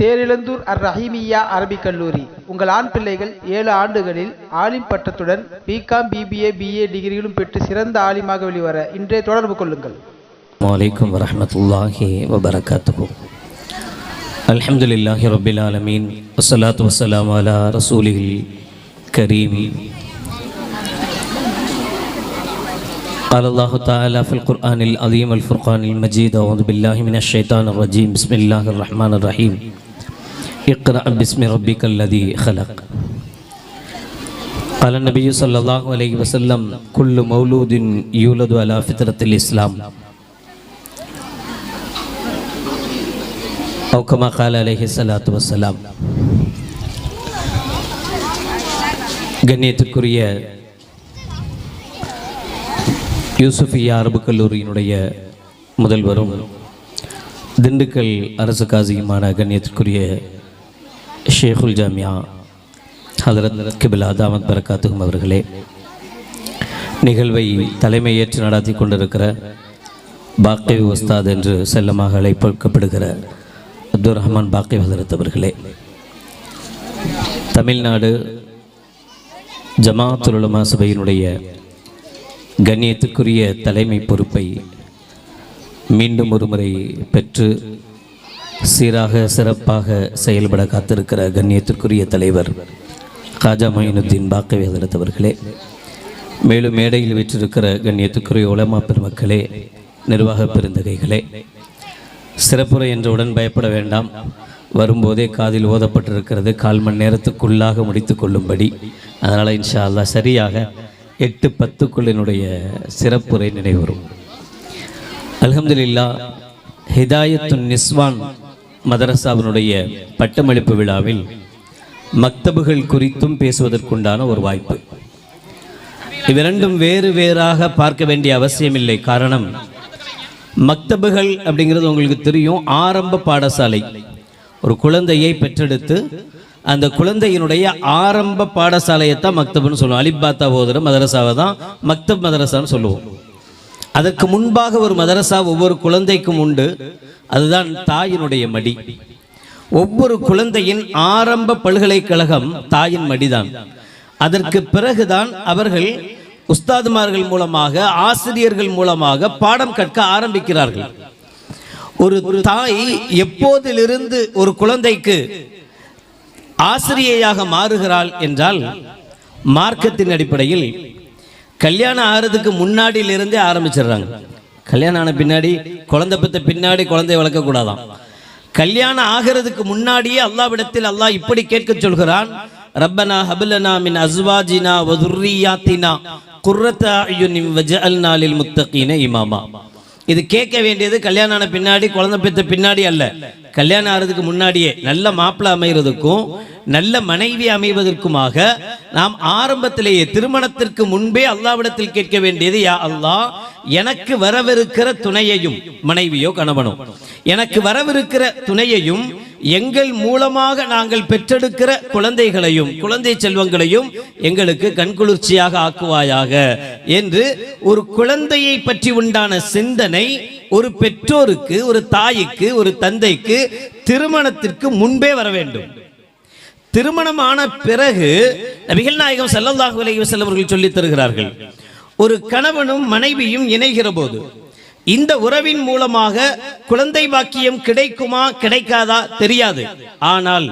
தேரிழந்தூர் அர் ரஹீமியா அரபிக் கல்லூரி உங்கள் ஆண் பிள்ளைகள் ஏழு ஆண்டுகளில் ஆலிம் பட்டத்துடன் பிகாம் பிபிஏ பிஏ டிகிரிகளும் பெற்று சிறந்த ஆலிமாக வெளிவர இன்றே தொடர்பு கொள்ளுங்கள் عليكم ورحمة الله وبركاته الحمد لله رب العالمين والصلاة والسلام على رسوله الكريم قال الله تعالى في القرآن العظيم الفرقان المجيد أعوذ بالله من الشيطان الرجيم بسم الله الرحمن الرحيم اقرأ باسم ربك الذي خلق قال النبي صلى الله عليه وسلم كل مولود يولد على فطرة الإسلام أو كما قال عليه الصلاة والسلام கண்ணியத்திற்குரிய யூசுஃபியா அரபு கல்லூரியினுடைய முதல்வரும் திண்டுக்கல் அரசு காசியுமான கண்ணியத்திற்குரிய ஷேகுல் ஜாமியா ஹதரத் கிபில் அதாமத் பரக்காத்துகும் அவர்களே நிகழ்வை தலைமையேற்று நடத்தி கொண்டிருக்கிற பாக்கி உஸ்தாத் என்று செல்லமாக அழைக்கப்படுகிற அப்துல் ரஹ்மான் பாக்கி ஹதரத் அவர்களே தமிழ்நாடு ஜமாத்துல் உலமா சபையினுடைய கண்ணியத்துக்குரிய தலைமை பொறுப்பை மீண்டும் ஒருமுறை பெற்று சீராக சிறப்பாக செயல்பட காத்திருக்கிற கண்ணியத்திற்குரிய தலைவர் காஜா மொயினுத்தீன் பாக்கவி அதிர்த்தவர்களே அவர்களே மேலும் மேடையில் வீற்றிருக்கிற கண்ணியத்துக்குரிய உலமா பெருமக்களே நிர்வாக பெருந்தகைகளே சிறப்புரை என்றவுடன் பயப்பட வேண்டாம். வரும்போதே காதில் ஓதப்பட்டிருக்கிறது கால் மணி நேரத்துக்குள்ளாக முடித்து கொள்ளும்படி. அதனால் இன்ஷா அல்லா சரியாக எட்டு பத்துக்குள்ளினுடைய சிறப்புரை நினைவரும் அல்ஹம்துலில்லா ஹிதாயத்துன் நிஸ்வான் மதரசாவினுடைய பட்டமளிப்பு விழாவில் மக்தபுகள் குறித்தும் பேசுவதற்குண்டான ஒரு வாய்ப்பு. இவ்விரண்டும் வேறு வேறாக பார்க்க வேண்டிய அவசியமில்லை. காரணம் மக்தபுகள் அப்படிங்கிறது உங்களுக்கு தெரியும் ஆரம்ப பாடசாலை. ஒரு குழந்தையை பெற்றெடுத்து அந்த குழந்தையினுடைய ஆரம்ப பாடசாலையை தான் மக்தப்னு சொல்லுவோம். அலிபாத்தா ஓதுற மதரசாவை தான் மக்தப் மதரசான்னு சொல்லுவோம். அதற்கு முன்பாக ஒரு மதரசா ஒவ்வொரு குழந்தைக்கும் உண்டு. அதுதான் தாயினுடைய மடி. ஒவ்வொரு குழந்தையின் ஆரம்ப பல்கலைக்கழகம் தாயின் மடிதான். அதற்கு பிறகுதான் அவர்கள் உஸ்தாதுமார்கள் மூலமாக ஆசிரியர்கள் மூலமாக பாடம் கற்க ஆரம்பிக்கிறார்கள். ஒரு தாய் எப்போதிலிருந்து ஒரு குழந்தைக்கு ஆசிரியையாக மாறுகிறாள் என்றால் மார்க்கத்தின் அடிப்படையில் கல்யாணம் ஆகிறதுக்கு முன்னாடியிலிருந்தே ஆரம்பிச்சிடுறாங்க. கல்யாணம் ஆன பின்னாடி குழந்தை பெற்ற பின்னாடி குழந்தைய வளர்க்கக்கூடாதான். கல்யாணம் ஆகிறதுக்கு முன்னாடியே அல்லாவிடத்தில் அல்லாஹ் இப்படி கேட்க சொல்கிறான் ரப்பனா ஹபலனா மின் அஸ்வாஜினா வதுர்ரியாத்தினா குர்ரத்தாயுனிம் அய்யுனிம் முத்தகீன இமாமா. இது கேட்க வேண்டியது கல்யாணம் ஆன பின்னாடி குழந்தை பெற்ற பின்னாடி அல்ல. கல்யாணம் ஆகிறதுக்கு முன்னாடியே நல்ல மாப்பிள்ளை அமைகிறதுக்கும் நல்ல மனைவி அமைவதற்குமாக நாம் ஆரம்பத்திலேயே திருமணத்திற்கு முன்பே அல்லாவிடத்தில் கேட்க வேண்டியது யா அல்லாஹ் எனக்கு வரவிருக்கிற துணையையும் மனைவியோ கணவனோ எனக்கு வரவிருக்கிற துணையையும் எங்கள் மூலமாக நாங்கள் பெற்றெடுக்கிற குழந்தைகளையும் குழந்தை செல்வங்களையும் எங்களுக்கு கண்குளிர்ச்சியாக ஆக்குவாயாக என்று ஒரு குழந்தையை பற்றி உண்டான சிந்தனை ஒரு பெற்றோருக்கு ஒரு தாய்க்கு ஒரு தந்தைக்கு திருமணத்திற்கு முன்பே வர வேண்டும். திருமணமான பிறகு நபிகள் நாயகம் ஸல்லல்லாஹு அலைஹி வஸல்லம் அவர்கள் சொல்லித் தருகிறார்கள் ஒரு கணவனும் மனைவியும் இணைகிற போது இந்த உறவின் மூலமாக குழந்தை பாக்கியம் கிடைக்குமா கிடைக்காதா தெரியாது. ஆனால்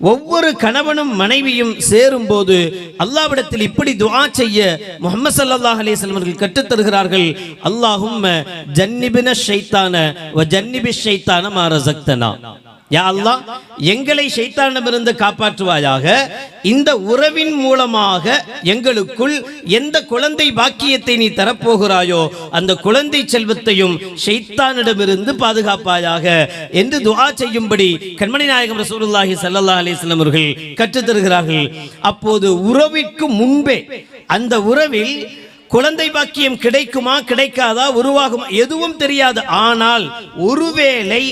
ஒவ்வொரு கணவனும் மனைவியும் சேரும் போது அல்லாவிடத்தில் இப்படி துவா செய்ய முகமது சல்லாஹ் அலைஹி வஸல்லம் அவர்கள் கற்றுத் தருகிறார்கள் ஜன்னிபின ஷைத்தான வ ஜன்னிபி ஷைத்தான மாற சக்தனா யா அல்லாஹ் எங்களை ஷைத்தானிடமிருந்து காப்பாற்றுவாயாக. இந்த உறவின் மூலமாக எங்களுக்குள் எந்த குழந்தை பாக்கியத்தை நீ தரப்போகிறாயோ அந்த குழந்தை செல்வத்தையும் ஷைத்தானிடமிருந்து பாதுகாப்பாயாக என்று துவா செய்யும்படி கண்மணி நாயகம் ரசூலுல்லாஹி ஸல்லல்லாஹு அலைஹி அவர்கள் கற்றுத் தருகிறார்கள் அப்போது உறவிற்கு முன்பே அந்த உறவில் குழந்தை பாக்கியம் கிடைக்குமா கிடைக்காதா உருவாகுமா எதுவும் தெரியாது. ஆனால் ஒருவேளை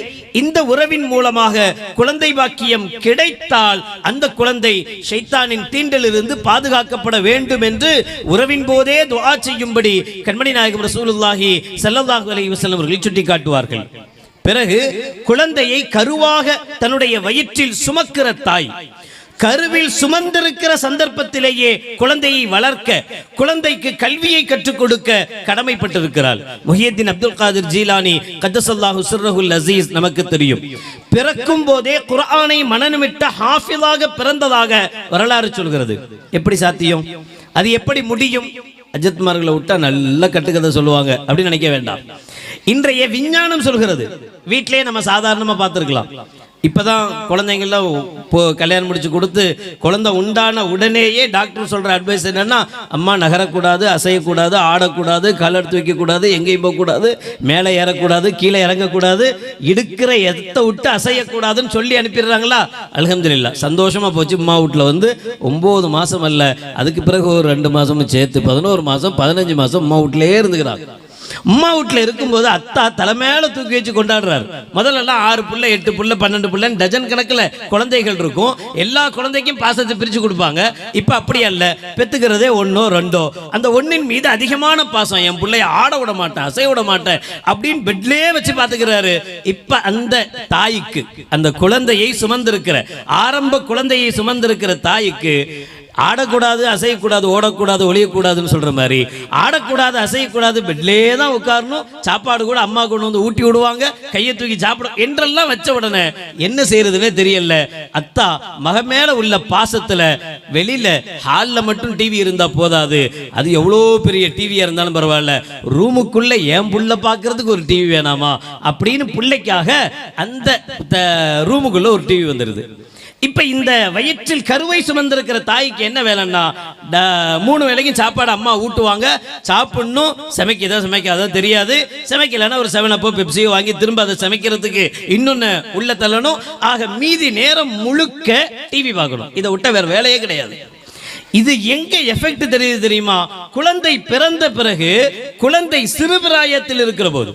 இந்த உறவின் மூலமாக குழந்தை பாக்கியம் கிடைத்தால் அந்த குழந்தை ஷைத்தானின் தீண்டிலிருந்து பாதுகாக்கப்பட வேண்டும் என்று உறவின் போதே துவா செய்யும்படி கண்மணி நாயகம் ரசூலுல்லாஹி சல்லல்லாஹு அலைஹி வஸல்லம் அவர்கள் சுட்டிக்காட்டுவார்கள். பிறகு குழந்தையை கருவாக தன்னுடைய வயிற்றில் சுமக்கிற தாய் கருவில் சுமந்திருக்கிற சந்தர்ப்பத்திலேயே குழந்தையை வளர்க்க குழந்தைக்கு கல்வியை கற்றுக் கொடுக்க கடமைப்பட்டிருக்கிறாள். முஹியத்தின் அப்துல் காதிர் ஜீலானி கத்தசல்லாஹு சிர்ரஹுல் அசீஸ் நமக்கு தெரியும். பிறக்கும் போதே குர்ஆனை மனநமிட்ட ஹாஃபிலாக பிறந்ததாக வரலாறு சொல்கிறது. எப்படி சாத்தியம்? அது எப்படி முடியும்? அஜித்மார்களை விட்டா நல்ல கட்டுக்கதை சொல்லுவாங்க. அப்படின்னு நினைக்க வேண்டாம். இன்றைய விஞ்ஞானம் சொல்கிறது. வீட்டிலேயே நம்ம சாதாரணமா பார்த்துருக்கலாம். இப்பதான் குழந்தைங்கள்லாம் இப்போ கல்யாணம் முடிச்சு கொடுத்து குழந்தை உண்டான உடனேயே டாக்டர் சொல்ற அட்வைஸ் என்னன்னா அம்மா நகரக்கூடாது அசையக்கூடாது ஆடக்கூடாது கால் எடுத்து வைக்கக்கூடாது எங்கேயும் போகக்கூடாது மேலே ஏறக்கூடாது கீழே இறங்கக்கூடாது இடுக்கிற எத்தை விட்டு அசையக்கூடாதுன்னு சொல்லி அனுப்பிடுறாங்களா? அலகம்துல்லா சந்தோஷமா போச்சு. அம்மா வீட்டில் வந்து ஒன்பது மாசம் அல்ல அதுக்கு பிறகு ஒரு ரெண்டு மாசமும் சேர்த்து பதினோரு மாசம் பதினஞ்சு மாசம் அம்மா வீட்டிலே இருந்துக்கிறாங்க. அம்மா வீட்டில் இருக்கும்போது அத்தா தலை தூக்கி வச்சு கொண்டாடுறாரு. முதல்லலாம் ஆறு புள்ள எட்டு புள்ள பன்னெண்டு புள்ள டஜன் கணக்கில் குழந்தைகள் இருக்கும். எல்லா குழந்தைக்கும் பாசத்தை பிரித்து கொடுப்பாங்க. இப்போ அப்படி அல்ல. பெற்றுக்கிறதே ஒன்றோ ரெண்டோ. அந்த ஒன்றின் மீது அதிகமான பாசம். என் பிள்ளைய ஆட விட மாட்டேன் அசைய விட மாட்டேன் அப்படின்னு பெட்லேயே வச்சு பார்த்துக்கிறாரு இப்போ அந்த தாய்க்கு அந்த குழந்தையை சுமந்திருக்கிற ஆரம்ப குழந்தையை சுமந்திருக்கிற தாய்க்கு ஆடக்கூடாது அசையக்கூடாது ஓடக்கூடாது ஒழியக்கூடாதுன்னு சொல்ற மாதிரி. ஆடக்கூடாது அசையக்கூடாது பெட்லேயே தான் உட்காரணும். சாப்பாடு கூட அம்மா கொண்டு வந்து ஊட்டி விடுவாங்க கையை தூக்கி சாப்பிட என்றெல்லாம் வச்ச உடனே என்ன செய்யறதுன்னே தெரியல. அத்தா மக மேல உள்ள பாசத்துல வெளியில ஹாலில் மட்டும் டிவி இருந்தா போதாது. அது எவ்வளோ பெரிய டிவியா இருந்தாலும் பரவாயில்ல. ரூமுக்குள்ள என் புள்ள பார்க்கறதுக்கு ஒரு டிவி வேணாமா? அப்படின்னு பிள்ளைக்காக அந்த த- ரூமுக்குள்ள ஒரு டிவி வந்துருது. இப்ப இந்த வயிற்றில் கருவை சுமந்திருக்கிற தாய்க்கு என்ன வேலைன்னா மூணு வேலைக்கும் சாப்பாடு அம்மா ஊட்டுவாங்க. சாப்பிடணும். சமைக்கதோ சமைக்காதோ தெரியாது. சமைக்கலைன்னா ஒரு செவன் அப்போ பெப்சியோ வாங்கி திரும்ப அதை சமைக்கிறதுக்கு இன்னொன்னு உள்ள தள்ளணும். ஆக மீதி நேரம் முழுக்க டிவி பார்க்கணும். இதை விட்ட வேற வேலையே கிடையாது. இது எங்க எஃபெக்ட் தெரியுது தெரியுமா? குழந்தை பிறந்த பிறகு குழந்தை சிறுபிராயத்தில் இருக்கிற போது.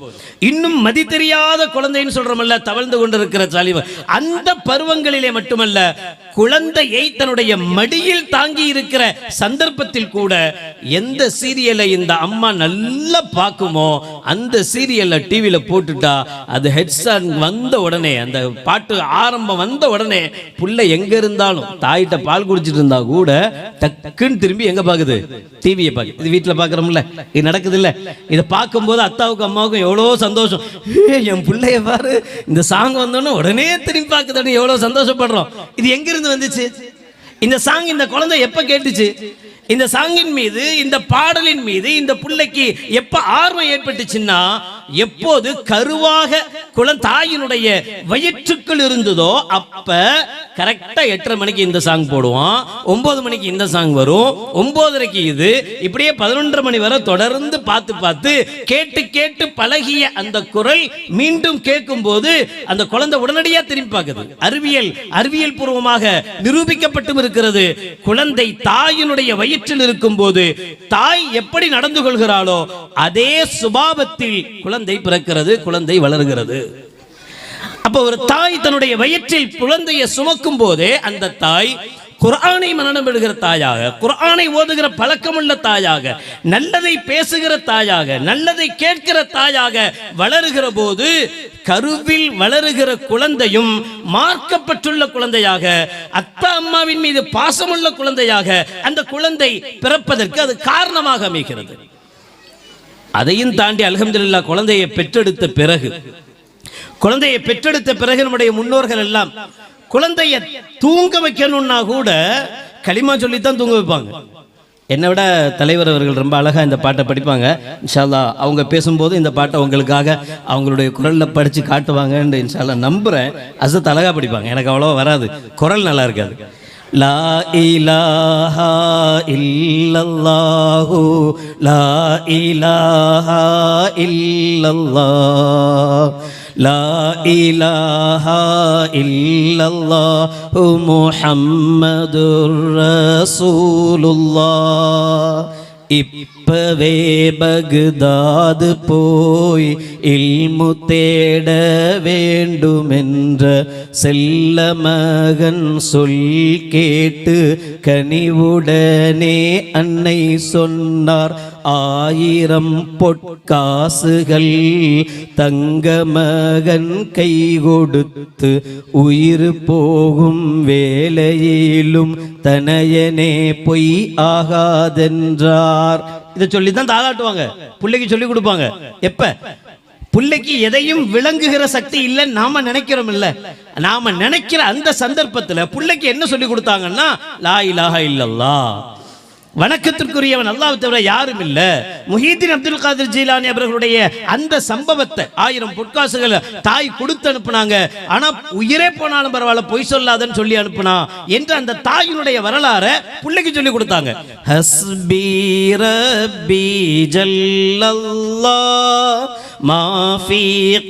இன்னும் மதி தெரியாத குழந்தைன்னு சொல்றோம்ல தவழ்ந்து கொண்டிருக்கிற சாலிவ. அந்த பருவங்களிலே மட்டுமல்ல குழந்தையை தன்னுடைய மடியில் தாங்கி இருக்கிற சந்தர்ப்பத்தில் கூட எந்த சீரியலை இந்த அம்மா நல்லா பார்க்குமோ அந்த சீரியலை டிவியில போட்டுட்டா அது ஹெட்சன் வந்த உடனே அந்த பாட்டு ஆரம்பம் வந்த உடனே புள்ள எங்க இருந்தாலும் தாயிட்ட பால் குடிச்சிட்டு இருந்தா கூட டக்குன்னு திரும்பி எங்க பாக்குது? டிவியை பார்க்குது இது வீட்டுல பாக்குறோம்ல. இது நடக்குது இல்ல இதை பார்க்கும்போது அத்தாவுக்கும் அம்மாவுக்கும் எவ்வளோ சந்தோஷம். என் பிள்ளைய பாரு. இந்த சாங் வந்தோடனே உடனே திரும்பி பார்க்குதுன்னு எவ்வளோ சந்தோஷப்படுறோம். இது எங்க இருந்து வந்துச்சு? இந்த சாங் இந்த குழந்தை எப்ப கேட்டுச்சு? இந்த சாங்கின் மீது இந்த பாடலின் மீது இந்த பிள்ளைக்கு எப்ப ஆர்வம் ஏற்பட்டுச்சுன்னா எப்போது கருவாக குழந்தாயினுடைய வயிற்றுக்குள் இருந்ததோ அப்ப கரெக்டா எட்டரை மணிக்கு இந்த சாங் போடுவோம். ஒன்பது மணிக்கு இந்த சாங் வரும். ஒன்பதரைக்கு இது. இப்படியே பதினொன்றரை மணி வரை தொடர்ந்து பார்த்து பார்த்து கேட்டு கேட்டு பழகிய அந்த குரல் மீண்டும் கேட்கும் போது அந்த குழந்தை உடனடியா திரும்பி பார்க்குது. அறிவியல் அறிவியல் பூர்வமாக நிரூபிக்கப்பட்டும் இருக்கிறது. குழந்தை தாயினுடைய வயிற்றில் இருக்கும் போது தாய் எப்படி நடந்து கொள்கிறாளோ அதே சுபாவத்தில் குழந்தை பிறக்கிறது குழந்தை வளர்கிறது. அப்போ ஒரு தாய் தன்னுடைய வயிற்றில் குழந்தையை சுமக்கும் போதே அந்த தாய் குரானை மனனம் தாயாக குரானை ஓதுகிற பழக்கமுள்ள தாயாக நல்லதை பேசுகிற தாயாக நல்லதை கேட்கிற தாயாக வளருகிற போது கருவில் வளருகிற குழந்தையும் மார்க்கப்பட்டுள்ள குழந்தையாக அத்தா அம்மாவின் மீது பாசமுள்ள குழந்தையாக அந்த குழந்தை பிறப்பதற்கு அது காரணமாக அமைகிறது. அதையும் தாண்டி அலகம்துல்லா குழந்தையை பெற்றெடுத்த பிறகு குழந்தையை பெற்றெடுத்த பிறகு நம்முடைய முன்னோர்கள் எல்லாம் குழந்தைய தூங்க வைக்கணும்னா கூட களிமா சொல்லித்தான் தூங்க வைப்பாங்க. என்னை விட தலைவர் அவர்கள் ரொம்ப அழகாக இந்த பாட்டை படிப்பாங்க. இன்ஷால்லா அவங்க பேசும்போது இந்த பாட்டை உங்களுக்காக அவங்களுடைய குரலில் படித்து காட்டுவாங்கன்னு இன்ஷால்லா நம்புகிறேன் அசத் அழகாக படிப்பாங்க. எனக்கு அவ்வளோ வராது. குரல் நல்லா இருக்காது. லா இலாஹா இல்லல்லாஹு. லா இலாஹா இல்லல்லாஹ். لا إله إلا الله محمد رسول الله இப்பவே பகுதாது போய் இல்மு தேட வேண்டுமென்ற செல்ல மகன் சொல் கேட்டு கனிவுடனே அன்னை சொன்னார் ஆயிரம் பொற்காசுகள் தங்க மகன் கை கொடுத்து உயிர் போகும் வேலையிலும் தனையனே பொய் ஆகாதென்றார். இதை சொல்லி தான் தாளாட்டுவாங்க பிள்ளைக்கு சொல்லி கொடுப்பாங்க. எப்ப? பிள்ளைக்கு எதையும் விளங்குகிற சக்தி இல்லைன்னு நாம நினைக்கிறோம் இல்ல. நாம நினைக்கிற அந்த சந்தர்ப்பத்துல பிள்ளைக்கு என்ன சொல்லி கொடுத்தாங்கன்னா லா இலாஹ இல்லல்லா வணக்கத்திற்குரியவன் அல்லாஹ் தவிர யாரும் இல்ல. முஹீதீன் அப்துல் காதிர் ஜீலானி அவர்களுடைய அந்த சம்பவத்தை ஆயிரம் பொற்காசுகளை தாய் கொடுத்து அனுப்புனாங்க. ஆனா உயிரே போனாலும் பரவாயில்ல பொய் சொல்லாதன்னு சொல்லி அனுப்புனா என்று அந்த தாயினுடைய வரலாறை பிள்ளைக்கு சொல்லி கொடுத்தாங்க. ஹஸ்பீர ரப்பி ஜல்லல்லாஹ் ما في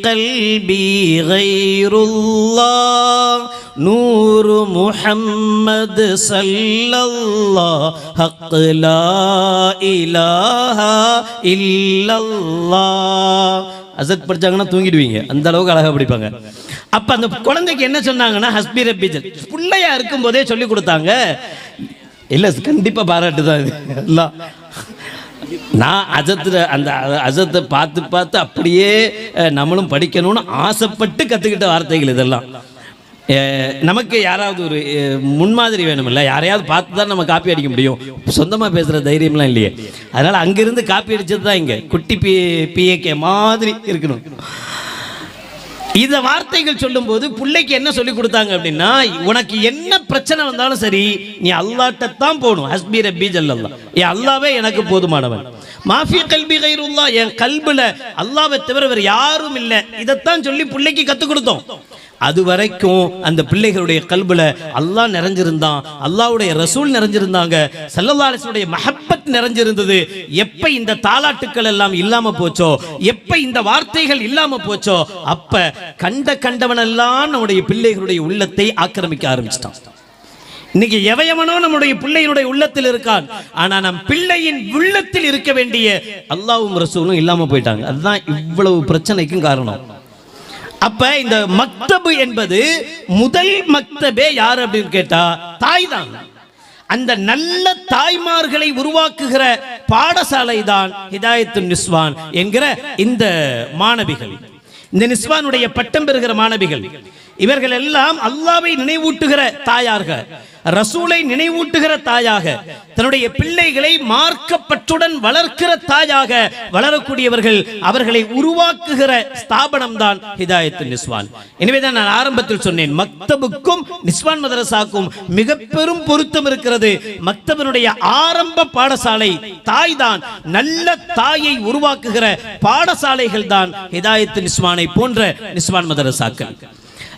قلبي غير الله نور محمد صلى الله حق لا إله إلا الله அசத் படிச்சாங்கன்னா தூங்கிடுவீங்க அந்த அளவுக்கு அழகா படிப்பாங்க அப்ப அந்த குழந்தைக்கு என்ன சொன்னாங்கன்னா ஹஸ்பி ரப்பிஜல் பிள்ளையா இருக்கும் போதே சொல்லி கொடுத்தாங்க இல்ல கண்டிப்பா பாராட்டு தான் இது எல்லாம் நான் அஜத்தில் அந்த அஜத்தை பார்த்து பார்த்து அப்படியே நம்மளும் படிக்கணும்னு ஆசைப்பட்டு கற்றுக்கிட்ட வார்த்தைகள் இதெல்லாம். நமக்கு யாராவது ஒரு முன்மாதிரி வேணுமில்ல. யாரையாவது பார்த்து தான் நம்ம காப்பி அடிக்க முடியும். சொந்தமாக பேசுகிற தைரியம்லாம் இல்லையே. அதனால் அங்கேருந்து காப்பி அடித்தது தான் இங்கே. குட்டி பி பிஏகே மாதிரி இருக்கணும். இந்த வார்த்தைகள் சொல்லும்போது பிள்ளைக்கு என்ன சொல்லி கொடுத்தாங்க அப்படின்னா உனக்கு என்ன பிரச்சனை வந்தாலும் சரி நீ அல்லாட்டத்தான் போகணும். ஹஸ்பி ரப்பி ஜல்லல்லா. என் அல்லாவே எனக்கு போதுமானவன். மாஃபி கல்வி கைருல்லா. என் கல்பில் அல்லாவை தவிர வேறு யாரும் இல்லை. இதைத்தான் சொல்லி பிள்ளைக்கு கற்றுக் கொடுத்தோம். அது வரைக்கும் அந்த பிள்ளைகளுடைய கல்பில் அல்லாஹ் நிறைஞ்சிருந்தான். அல்லாவுடைய ரசூல் நிறைஞ்சிருந்தாங்க. சல்லல்லாஹுடைய மஹப்பத் நிறைஞ்சிருந்தது. எப்ப இந்த தாலாட்டுக்கள் எல்லாம் இல்லாம போச்சோ? எப்ப இந்த வார்த்தைகள் இல்லாம போச்சோ? அப்ப கண்ட கண்டவனெல்லாம் நம்முடைய பிள்ளைகளுடைய உள்ளத்தை ஆக்கிரமிக்க ஆரம்பிச்சிட்டான். இன்னைக்கு எவையவனோ நம்முடைய பிள்ளையினுடைய உள்ளத்தில் இருக்கான். ஆனா நம் பிள்ளையின் உள்ளத்தில் இருக்க வேண்டிய அல்லாவும் ரசூலும் இல்லாம போயிட்டாங்க. அதுதான் இவ்வளவு பிரச்சனைக்கும் காரணம். அப்ப இந்த மக்தபு என்பது முதல் மக்தபே யார் அப்படின்னு கேட்டா தாய் தான். அந்த நல்ல தாய்மார்களை உருவாக்குகிற பாடசாலை தான் ஹிதாயத்து நிஸ்வான் என்கிற இந்த மாணவிகள். இந்த நிஸ்வானுடைய பட்டம் பெறுகிற மாணவிகள். இவர்கள் எல்லாம் அல்லாவை நினைவூட்டுகிற தாயார்கள் ரசூலை நினைவூட்டுகிற தாயாக தன்னுடைய பிள்ளைகளை மார்க்கப்பற்றுடன் வளர்க்கிற தாயாக வளரக்கூடியவர்கள் அவர்களை உருவாக்குகிற ஸ்தாபனம் தான் ஹிதாயத்து நிஸ்வான். எனவேதான் நான் ஆரம்பத்தில் சொன்னேன் மக்தபுக்கும் நிஸ்வான் மதரசாக்கும் மிக பெரும் பொருத்தம் இருக்கிறது. மக்தபனுடைய ஆரம்ப பாடசாலை தாய் தான் நல்ல தாயை உருவாக்குகிற பாடசாலைகள் தான் ஹிதாயத்து நிஸ்வானை போன்ற நிஸ்வான் மதரசாக்கள்.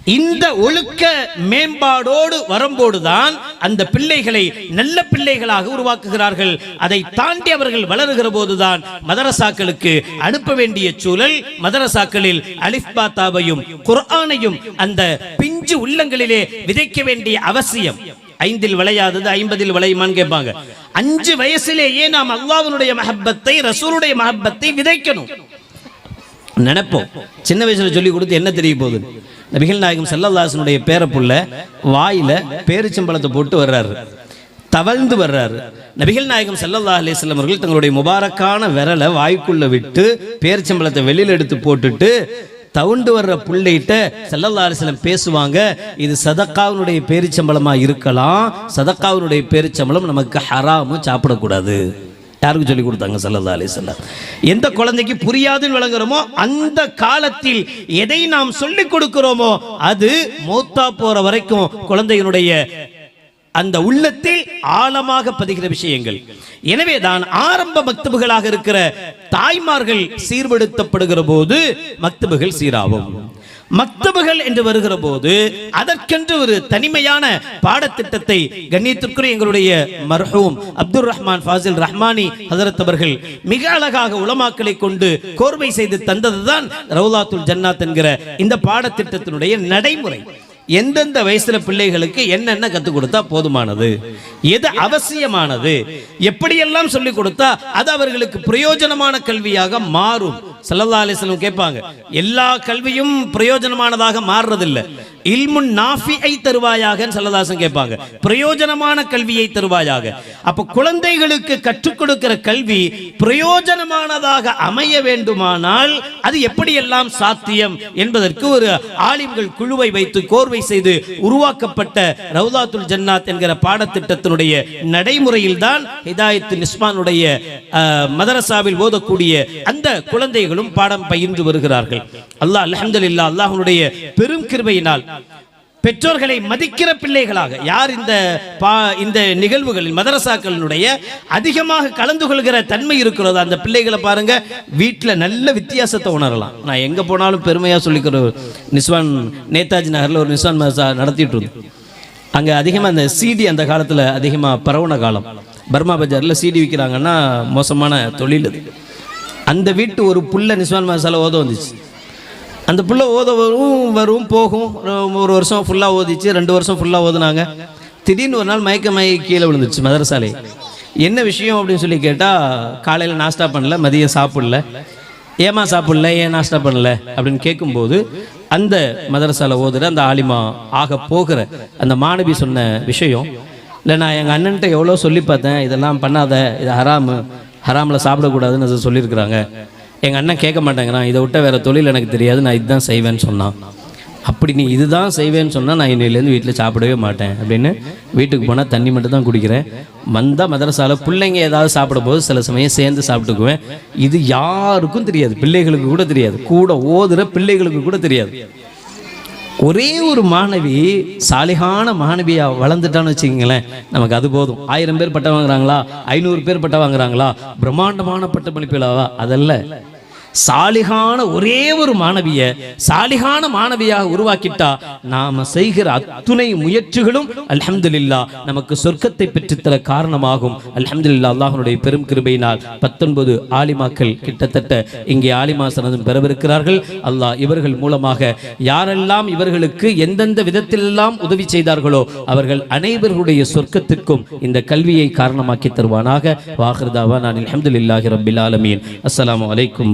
இந்த ஒழுக்க மேம்பாடோடு வரும்போதுதான் அந்த பிள்ளைகளை நல்ல பிள்ளைகளாக உருவாக்குகிறார்கள். அதை தாண்டி அவர்கள் வளருகிற போதுதான் மதரசாக்களுக்கு அனுப்ப வேண்டிய சூழல் மதரசாக்களில் அலிஃபாத்தாவையும் குர்ஆனையும் அந்த பிஞ்சு உள்ளங்களிலே விதைக்க வேண்டிய அவசியம். ஐந்தில் விளையாதது ஐம்பதில் விளையுமான்னு கேட்பாங்க. அஞ்சு வயசிலேயே நாம் அல்லாஹ்வுடைய மஹப்பத்தை ரசூலுடைய மஹப்பத்தை விதைக்கணும். நினைப்போம். சின்ன வயசுல சொல்லி கொடுத்து என்ன தெரிய போகுது? நபிகள் நாயகம் செல்லல்லாசனுடைய பேரப்புள்ள வாயில் பேரிச்சம்பழத்தை போட்டு வர்றாரு. தவழ்ந்து வர்றாரு. நபிகள் நாயகம் செல்லல்லா அலைஹி அவர்கள் தங்களுடைய முபாரக்கான விரலை வாய்க்குள்ள விட்டு பேரிச்சம்பழத்தை வெளியில் எடுத்து போட்டுட்டு தவுண்டு வர்ற புள்ளைகிட்ட செல்லல்லா அலிஸ்லம் பேசுவாங்க இது சதக்காவினுடைய பேரிச்சம்பளமாக இருக்கலாம் சதக்காவினுடைய பேரிச்சம்பளம் நமக்கு ஹராமும் சாப்பிடக்கூடாது. யாருக்கு சொல்லி கொடுத்தாங்க? சல்லல்லா அலிசல்லாம் எந்த குழந்தைக்கு புரியாதுன்னு விளங்குறோமோ அந்த காலத்தில் எதை நாம் சொல்லிக் கொடுக்கிறோமோ அது மூத்தா போற வரைக்கும் குழந்தையினுடைய அந்த உள்ளத்தில் ஆழமாக பதிகிற விஷயங்கள். எனவே தான் ஆரம்ப மக்தபுகளாக இருக்கிற தாய்மார்கள் சீர்படுத்தப்படுகிற போது மக்தபுகள் சீராகும். மக்தபுகள் என்று வருகிற போது அதற்கென்று ஒரு தனிமையான பாடத்திட்டத்தை கண்ணியத்திற்குரிய எங்களுடைய மர்ஹூம் அப்துல் ரஹ்மான் ஃபாசில் ரஹ்மானி ஹசரத் அவர்கள் மிக அழகாக உலமாக்களை கொண்டு கோர்வை செய்து தந்ததுதான் ரவுலாத்துல் ஜன்னாத் என்கிற இந்த பாடத்திட்டத்தினுடைய நடைமுறை. எந்தெந்த வயசுல பிள்ளைகளுக்கு என்னென்ன கற்றுக் கொடுத்தா போதுமானது? எது அவசியமானது? எப்படியெல்லாம் சொல்லிக் கொடுத்தா அது அவர்களுக்கு பிரயோஜனமான கல்வியாக மாறும்? சல்லல்லா அலிஸ்லம் கேட்பாங்க எல்லா கல்வியும் பிரயோஜனமானதாக மாறுறதில்லை. இல்முன் நாஃபியை தருவாயாக சல்லதாசன் கேட்பாங்க பிரயோஜனமான கல்வியை தருவாயாக. அப்ப குழந்தைகளுக்கு கற்றுக் கொடுக்கிற கல்வி பிரயோஜனமானதாக அமைய வேண்டுமானால் அது எப்படியெல்லாம் சாத்தியம் என்பதற்கு ஒரு ஆலிம்கள் குழுவை வைத்து கோர்வை செய்து உருவாக்கப்பட்ட ரவுதாத்துல் ஜன்னாத் என்கிற பாடத்திட்டத்தினுடைய நடைமுறையில் தான் ஹிதாயத்து நிஸ்மானுடைய மதரசாவில் ஓதக்கூடிய அந்த குழந்தைகள் குழந்தைகளும் பாடம் பயின்று வருகிறார்கள். அல்லாஹ் அலமதுல்லா அல்லாஹனுடைய பெரும் கிருபையினால் பெற்றோர்களை மதிக்கிற பிள்ளைகளாக யார் இந்த பா இந்த நிகழ்வுகளில் மதரசாக்களினுடைய அதிகமாக கலந்து கொள்கிற தன்மை இருக்கிறதோ அந்த பிள்ளைகளை பாருங்க வீட்டில் நல்ல வித்தியாசத்தை உணரலாம். நான் எங்கே போனாலும் பெருமையாக சொல்லிக்கிற ஒரு நிஸ்வான் நேதாஜி நகரில் ஒரு நிஸ்வான் மதரசா நடத்திட்டு இருந்தோம். அங்கே அதிகமாக அந்த சீடி அந்த காலத்தில் அதிகமாக பரவண காலம். பர்மா பஜாரில் சீடி விற்கிறாங்கன்னா மோசமான தொழில் அது. அந்த வீட்டு ஒரு புள்ள நிஸ்வான் மசாலா ஓத வந்துச்சு. அந்த புள்ள ஓத வரும் வரும் போகும். ஒரு- வருஷம் ஃபுல்லாக ஓதிச்சு ரெண்டு வருஷம் ஃபுல்லாக ஓதுனாங்க. திடீர்னு ஒரு நாள் மயக்க மயக்க கீழே விழுந்துருச்சு மதரசாலை. என்ன விஷயம் அப்படின்னு சொல்லி கேட்டால் காலையில் நாஸ்டா பண்ணல மதியம் சாப்பிடல. ஏமா சாப்பிடல ஏன் நாஸ்டா பண்ணல அப்படின்னு கேட்கும்போது அந்த மதரசாலை ஓதுற அந்த ஆலிமா ஆக போகிற அந்த மாணவி சொன்ன விஷயம் இல்லை நான் எங்கள் அண்ணன்ட்ட எவ்வளோ சொல்லி பார்த்தேன் இதெல்லாம் பண்ணாத இது ஹராமு. ஹராமில் சாப்பிடக்கூடாதுன்னு அது சொல்லியிருக்கிறாங்க. எங்கள் அண்ணன் கேட்க மாட்டேங்கிறான் இதை விட்ட வேறு தொழில் எனக்கு தெரியாது நான் இதுதான் செய்வேன்னு சொன்னான். அப்படி நீ இதுதான் செய்வேன்னு சொன்னால் நான் இன்னிலேருந்து வீட்டில் சாப்பிடவே மாட்டேன். அப்படின்னு வீட்டுக்கு போனால் தண்ணி மட்டும் தான் குடிக்கிறேன். வந்தால் மதரசால பிள்ளைங்க ஏதாவது சாப்பிட போது சில சமயம் சேர்ந்து சாப்பிட்டுக்குவேன். இது யாருக்கும் தெரியாது பிள்ளைகளுக்கு கூட தெரியாது. கூட ஓதுற பிள்ளைகளுக்கு கூட தெரியாது. ஒரே ஒரு மாணவி சாலிகான மாணவியாக வளர்ந்துட்டான்னு வச்சுக்கங்களேன் நமக்கு அது போதும். ஆயிரம் பேர் பட்டம் வாங்குறாங்களா? ஐநூறு பேர் பட்டம் வாங்குறாங்களா? பிரம்மாண்டமான பட்டமளிப்பிலாவா அதல்ல. சாலிகான ஒரே ஒரு மாணவிய சாலிகான மாணவியாக உருவாக்கிட்டா நாம செய்கிற அத்துணை முயற்சிகளும் அல்ஹம்துலில்லா நமக்கு சொர்க்கத்தை பெற்றுத்தர காரணமாகும். அல்ஹம்துலில்லா அல்லாஹனுடைய பெரும் கிருபையினால் பத்தொன்பது ஆலிமாக்கள் கிட்டத்தட்ட இங்கே ஆலிமா சனதும் பெறவிருக்கிறார்கள். அல்லாஹ் இவர்கள் மூலமாக யாரெல்லாம் இவர்களுக்கு எந்தெந்த விதத்திலெல்லாம் உதவி செய்தார்களோ அவர்கள் அனைவர்களுடைய சொர்க்கத்திற்கும் இந்த கல்வியை காரணமாக்கி தருவானாக. வாஹிருதாவா நான் அல்ஹம்துலில்லாஹி ரபில் ஆலமீன். அஸ்ஸலாமு அலைக்கும்